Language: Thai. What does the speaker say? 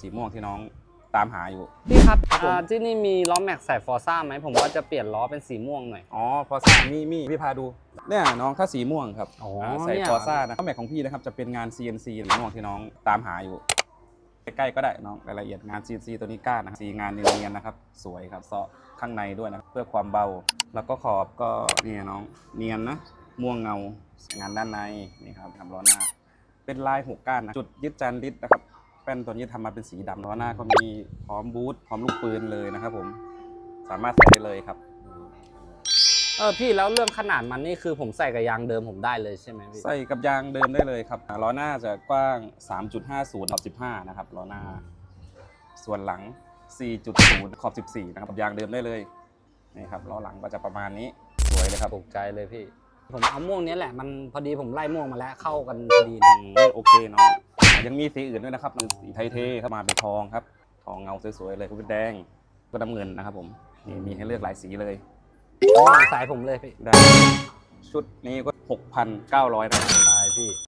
สีม่วงที่น้องตามหาอยู่ พี่ครับครับผม อ่าที่นี่มีล้อแม็กใส่ฟอร์ซ่าไหมผมว่าจะเปลี่ยนล้อเป็นสีม่วงหน่อย อ๋อฟอร์ซ่ามีมีพี่พาดูเนี่ยน้องถ้าสีม่วงครับอ๋อเนี่ยใส่ฟอร์ซ่านะข้อแม็กของพี่นะครับจะเป็นงาน CNC หรือม่วงที่น้องตามหาอยู่ ใกล้ๆก็ได้น้องรายละเอียดงาน CNC ตัวนี้ก้านนะครับสีงานเนียนๆนะครับ สวยครับเซาะข้างในด้วยนะเพื่อความเบา แล้วก็ขอบก็นี่น้องเนียนนะ ม่วงเงางานด้านในนี่ครับทำล้อหน้า เป็นลายหกก้านนะจุดยึดจานลิดนะครับแป้นตัวนี้ทำมาเป็นสีดำล้อหน้าก็มีพร้อมบูทพร้อมลูกปืนเลยนะครับผมสามารถใส่ได้เลยครับเออพี่แล้วเรื่องขนาดมันนี่คือผมใส่กับยางเดิมผมได้เลยใช่ไหมพี่ใส่กับยางเดิมได้เลยครับล้อหน้าจะกว้าง 3.50ขอบ15 นะครับล้อหน้า ส่วนหลัง 4.0 ขอบ 14 นะครับกับยางเดิมได้เลยนี่ครับล้อหลังก็จะประมาณนี้สวยเลยครับถูกใจเลยพี่ ผมเอาม่วงเนี้ยแหละมันพอดีผมไล่ม่วงมาแล้วเข้ากันพอดีอืมโอเคเนาะ ยังมีสีอื่นด้วยนะครับมันสีไทยเทเข้ามาเป็นทองครับ ทองเงาสวยๆเลยก็เป็นแดงก็น้ำเงินนะครับผมนี่มีให้เลือกหลายสีเลยสายผมเลยพี่ได้ชุดนี้ก็ 6,900นะครับได้พี่